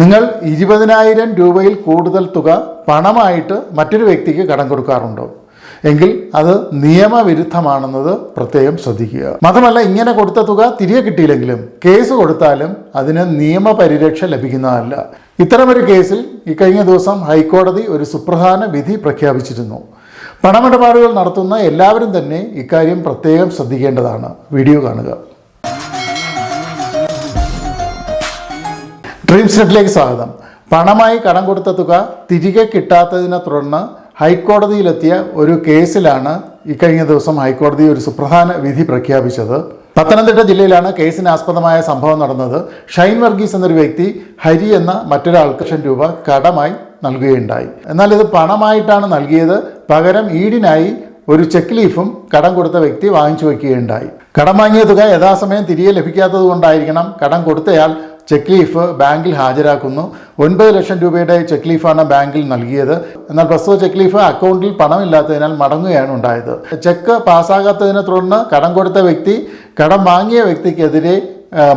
നിങ്ങൾ ഇരുപതിനായിരം രൂപയിൽ കൂടുതൽ തുക പണമായിട്ട് മറ്റൊരു വ്യക്തിക്ക് കടം കൊടുക്കാറുണ്ടോ? എങ്കിൽ അത് നിയമവിരുദ്ധമാണെന്നത് പ്രത്യേകം ശ്രദ്ധിക്കുക. മാത്രമല്ല ഇങ്ങനെ കൊടുത്ത തുക തിരികെ കിട്ടിയില്ലെങ്കിലും കേസ് കൊടുത്താലും അതിന് നിയമപരിരക്ഷ ലഭിക്കുന്നതല്ല. ഇത്തരമൊരു കേസിൽ ഇക്കഴിഞ്ഞ ദിവസം ഹൈക്കോടതി ഒരു സുപ്രധാന വിധി പ്രഖ്യാപിച്ചിരുന്നു. പണമിടപാടുകൾ നടത്തുന്ന എല്ലാവരും തന്നെ ഇക്കാര്യം പ്രത്യേകം ശ്രദ്ധിക്കേണ്ടതാണ്. വീഡിയോ കാണുക. ഡ്രീംസ് നെറ്റിലേക്ക് സ്വാഗതം. പണമായി കടം കൊടുത്ത തുക തിരികെ കിട്ടാത്തതിനെ തുടർന്ന് ഹൈക്കോടതിയിലെത്തിയ ഒരു കേസിലാണ് ഇക്കഴിഞ്ഞ ദിവസം ഹൈക്കോടതി ഒരു സുപ്രധാന വിധി പ്രഖ്യാപിച്ചത്. പത്തനംതിട്ട ജില്ലയിലാണ് കേസിന് ആസ്പദമായ സംഭവം നടന്നത്. ഷൈൻ വർഗീസ് എന്നൊരു വ്യക്തി ഹരി എന്ന മറ്റൊരാൾക്ക് ലക്ഷം രൂപ കടമായി നൽകുകയുണ്ടായി. എന്നാൽ ഇത് പണമായിട്ടാണ് നൽകിയത്. പകരം ഈടിനായി ഒരു ചെക്ക് ലീഫും കടം കൊടുത്ത വ്യക്തി വാങ്ങിച്ചു വയ്ക്കുകയുണ്ടായി. കടം വാങ്ങിയ തുക യഥാസമയം തിരികെ ലഭിക്കാത്തത് കൊണ്ടായിരിക്കണം കടം കൊടുത്തയാൾ ചെക്ക് ലീഫ് ബാങ്കിൽ ഹാജരാക്കുന്നു. ഒൻപത് ലക്ഷം രൂപയുടെ ചെക്ക് ലീഫാണ് ബാങ്കിൽ നൽകിയത്. എന്നാൽ പ്രസ്തുത ചെക്ക് ലീഫ് അക്കൗണ്ടിൽ പണമില്ലാത്തതിനാൽ മടങ്ങുകയാണ് ഉണ്ടായത്. ചെക്ക് പാസ്സാകാത്തതിനെ തുടർന്ന് കടം കൊടുത്ത വ്യക്തി കടം വാങ്ങിയ വ്യക്തിക്കെതിരെ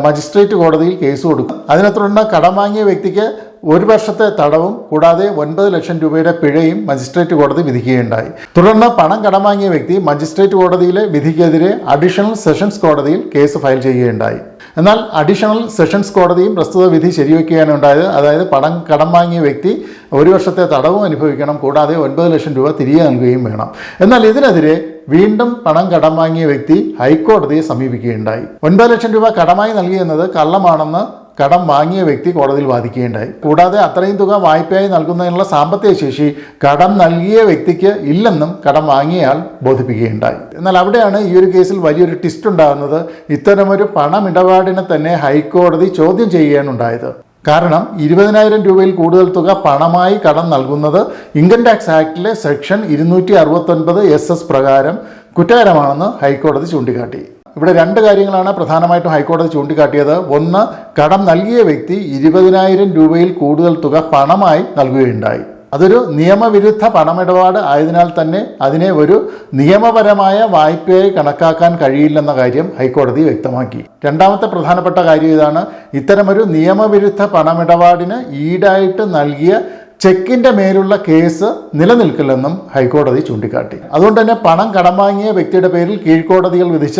മജിസ്ട്രേറ്റ് കോടതിയിൽ കേസ് കൊടുക്കും. അതിനെ തുടർന്ന് കടം വാങ്ങിയ വ്യക്തിക്ക് ഒരു വർഷത്തെ തടവും കൂടാതെ ഒൻപത് ലക്ഷം രൂപയുടെ പിഴയും മജിസ്ട്രേറ്റ് കോടതി വിധിക്കുകയുണ്ടായി. തുടർന്ന് പണം കടം വാങ്ങിയ വ്യക്തി മജിസ്ട്രേറ്റ് കോടതിയിലെ വിധിക്കെതിരെ അഡീഷണൽ സെഷൻസ് കോടതിയിൽ കേസ് ഫയൽ ചെയ്യുകയുണ്ടായി. എന്നാൽ അഡീഷണൽ സെഷൻസ് കോടതിയും പ്രസ്തുത വിധി ശരിവെക്കുകയാണ് ഉണ്ടായത്. അതായത് പടം കടം വാങ്ങിയ വ്യക്തി ഒരു വർഷത്തെ തടവും അനുഭവിക്കണം. കൂടാതെ ഒൻപത് ലക്ഷം രൂപ തിരികെ നൽകുകയും വേണം. എന്നാൽ ഇതിനെതിരെ വീണ്ടും പണം കടം വാങ്ങിയ വ്യക്തി ഹൈക്കോടതിയെ സമീപിക്കുകയുണ്ടായി. ഒൻപത് ലക്ഷം രൂപ കടമായി നൽകിയെന്നത് കള്ളമാണെന്ന് കടം വാങ്ങിയ വ്യക്തി കോടതിയിൽ വാദിക്കുകയുണ്ടായി. കൂടാതെ അത്രയും തുക വായ്പയായി നൽകുന്നതിനുള്ള സാമ്പത്തിക ശേഷി കടം നൽകിയ വ്യക്തിക്ക് ഇല്ലെന്നും കടം വാങ്ങിയയാൾ ബോധിപ്പിക്കുകയുണ്ടായി. എന്നാൽ അവിടെയാണ് ഈ ഒരു കേസിൽ വലിയൊരു ട്വിസ്റ്റ് ഉണ്ടാകുന്നത്. ഇത്തരമൊരു പണമിടപാടിനെ തന്നെ ഹൈക്കോടതി ചോദ്യം ചെയ്യുകയാണ് ഉണ്ടായത്. കാരണം ഇരുപതിനായിരം രൂപയിൽ കൂടുതൽ തുക പണമായി കടം നൽകുന്നത് ഇൻകം ടാക്സ് ആക്ടിലെ സെക്ഷൻ ഇരുന്നൂറ്റി അറുപത്തൊൻപത് എസ് എസ് പ്രകാരം കുറ്റകരമാണെന്ന് ഹൈക്കോടതി ചൂണ്ടിക്കാട്ടി. ഇവിടെ രണ്ട് കാര്യങ്ങളാണ് പ്രധാനമായിട്ടും ഹൈക്കോടതി ചൂണ്ടിക്കാട്ടിയത്. ഒന്ന് കടം നൽകിയ വ്യക്തി ഇരുപതിനായിരം രൂപയിൽ കൂടുതൽ തുക പണമായി നൽകുകയുണ്ടായി. അതൊരു നിയമവിരുദ്ധ പണമിടപാട് ആയതിനാൽ തന്നെ അതിനെ ഒരു നിയമപരമായ വായ്പയായി കണക്കാക്കാൻ കഴിയില്ലെന്ന കാര്യം ഹൈക്കോടതി വ്യക്തമാക്കി. രണ്ടാമത്തെ പ്രധാനപ്പെട്ട കാര്യം ഇതാണ്. ഇത്തരമൊരു നിയമവിരുദ്ധ പണമിടപാടിന് ഈടായിട്ട് നൽകിയ ചെക്കിന്റെ മേലുള്ള കേസ് നിലനിൽക്കില്ലെന്നും ഹൈക്കോടതി ചൂണ്ടിക്കാട്ടി. അതുകൊണ്ട് തന്നെ പണം കടം വാങ്ങിയ വ്യക്തിയുടെ പേരിൽ കീഴ്ക്കോടതികൾ വിധിച്ച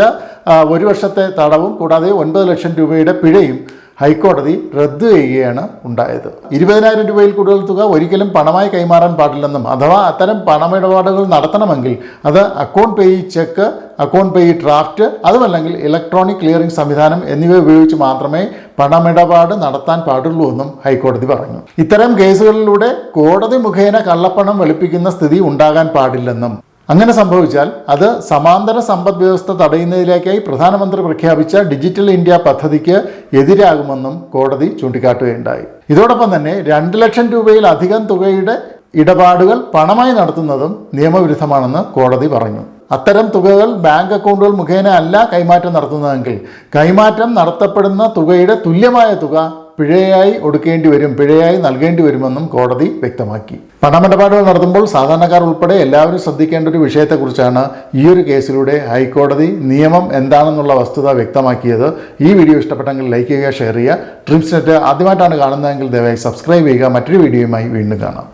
ഒരു വർഷത്തെ തടവും കൂടാതെ ഒൻപത് ലക്ഷം രൂപയുടെ പിഴയും ഹൈക്കോടതി റദ്ദ് ചെയ്യുകയാണ് ഉണ്ടായത്. ഇരുപതിനായിരം രൂപയിൽ കൂടുതൽ തുക ഒരിക്കലും പണമായി കൈമാറാൻ പാടില്ലെന്നും അഥവാ അത്തരം പണമിടപാടുകൾ നടത്തണമെങ്കിൽ അത് account payee cheque account payee draft അതുമല്ലെങ്കിൽ ഇലക്ട്രോണിക് ക്ലിയറിംഗ് സംവിധാനം എന്നിവ ഉപയോഗിച്ച് മാത്രമേ പണമിടപാട് നടത്താൻ പാടുള്ളൂ എന്നും ഹൈക്കോടതി പറഞ്ഞു. ഇത്തരം കേസുകളിലൂടെ കോടതി മുഖേന കള്ളപ്പണം വെളുപ്പിക്കുന്ന സ്ഥിതി ഉണ്ടാകാൻ പാടില്ലെന്നും അങ്ങനെ സംഭവിച്ചാൽ അത് സമാന്തര സമ്പദ് വ്യവസ്ഥ തടയുന്നതിലേക്കായി പ്രധാനമന്ത്രി പ്രഖ്യാപിച്ച ഡിജിറ്റൽ ഇന്ത്യ പദ്ധതിക്ക് എതിരാകുമെന്നും കോടതി ചൂണ്ടിക്കാട്ടുകയുണ്ടായി. ഇതോടൊപ്പം തന്നെ രണ്ട് ലക്ഷം രൂപയിലധികം തുകയുടെ ഇടപാടുകൾ പണമായി നടത്തുന്നതും നിയമവിരുദ്ധമാണെന്ന് കോടതി പറഞ്ഞു. അത്തരം തുകകൾ ബാങ്ക് അക്കൗണ്ടുകൾ മുഖേന അല്ല കൈമാറ്റം നടത്തുന്നതെങ്കിൽ കൈമാറ്റം നടത്തപ്പെടുന്ന തുകയുടെ തുല്യമായ തുക പിഴയായി ഒടുക്കേണ്ടി വരും പിഴയായി നൽകേണ്ടി വരുമെന്നും കോടതി വ്യക്തമാക്കി. പണമിടപാടുകൾ നടത്തുമ്പോൾ സാധാരണക്കാർ ഉൾപ്പെടെ എല്ലാവരും ശ്രദ്ധിക്കേണ്ട ഒരു വിഷയത്തെക്കുറിച്ചാണ് ഈ ഒരു കേസിലൂടെ ഹൈക്കോടതി നിയമം എന്താണെന്നുള്ള വസ്തുത വ്യക്തമാക്കിയത്. ഈ വീഡിയോ ഇഷ്ടപ്പെട്ടെങ്കിൽ ലൈക്ക് ചെയ്യുക ഷെയർ ചെയ്യുക. ട്രിംസ് നെറ്റ് ആദ്യമായിട്ടാണ് കാണുന്നതെങ്കിൽ ദയവായി സബ്സ്ക്രൈബ് ചെയ്യുക. മറ്റൊരു വീഡിയോയുമായി വീണ്ടും കാണാം.